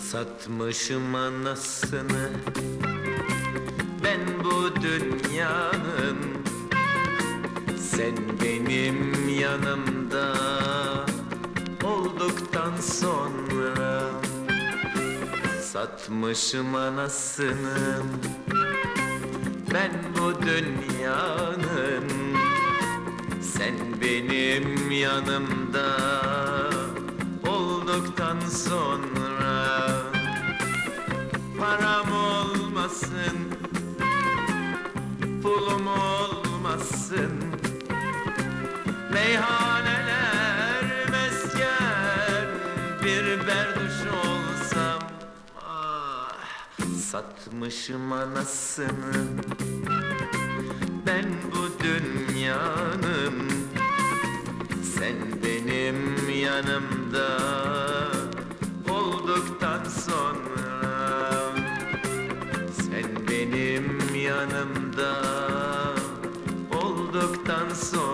Satmışım anasını. Ben bu dünyanın. Sen benim yanımda Olduktan sonra. Satmışım anasını. Ben bu dünyanın Sen benim yanımda Olduktan sonra. Param olmasın Pulum olmasın Meyhaneler Satmışım anasını. Ben bu dünyanın Sen benim yanımda Olduktan sonra. Sen benim yanımda Olduktan sonra